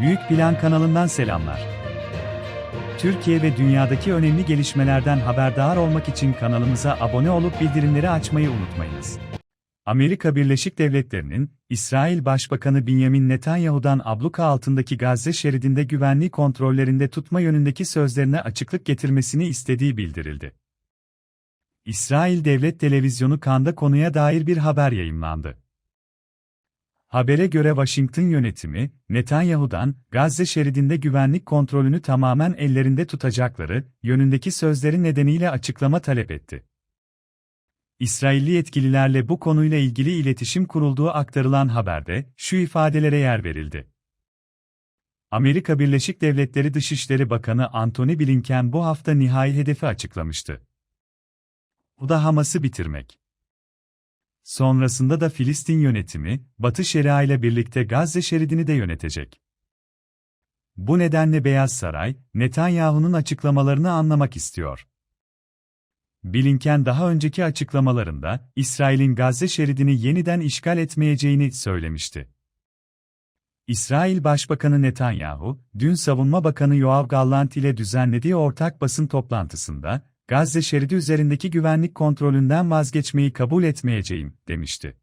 Büyük Plan kanalından selamlar. Türkiye ve dünyadaki önemli gelişmelerden haberdar olmak için kanalımıza abone olup bildirimleri açmayı unutmayınız. Amerika Birleşik Devletleri'nin, İsrail Başbakanı Benjamin Netanyahu'dan abluka altındaki Gazze şeridinde güvenliği kontrollerinde tutma yönündeki sözlerine açıklık getirmesini istediği bildirildi. İsrail Devlet Televizyonu Kanda konuya dair bir haber yayımlandı. Habere göre Washington yönetimi, Netanyahu'dan, Gazze şeridinde güvenlik kontrolünü tamamen ellerinde tutacakları, yönündeki sözleri nedeniyle açıklama talep etti. İsrailli yetkililerle bu konuyla ilgili iletişim kurulduğu aktarılan haberde, şu ifadelere yer verildi. Amerika Birleşik Devletleri Dışişleri Bakanı Antony Blinken bu hafta nihai hedefi açıklamıştı. Bu da Hamas'ı bitirmek. Sonrasında da Filistin yönetimi, Batı Şeria ile birlikte Gazze şeridini de yönetecek. Bu nedenle Beyaz Saray, Netanyahu'nun açıklamalarını anlamak istiyor. Blinken daha önceki açıklamalarında, İsrail'in Gazze şeridini yeniden işgal etmeyeceğini söylemişti. İsrail Başbakanı Netanyahu, dün Savunma Bakanı Yoav Gallant ile düzenlediği ortak basın toplantısında, Gazze şeridi üzerindeki güvenlik kontrolünden vazgeçmeyi kabul etmeyeceğim, demişti.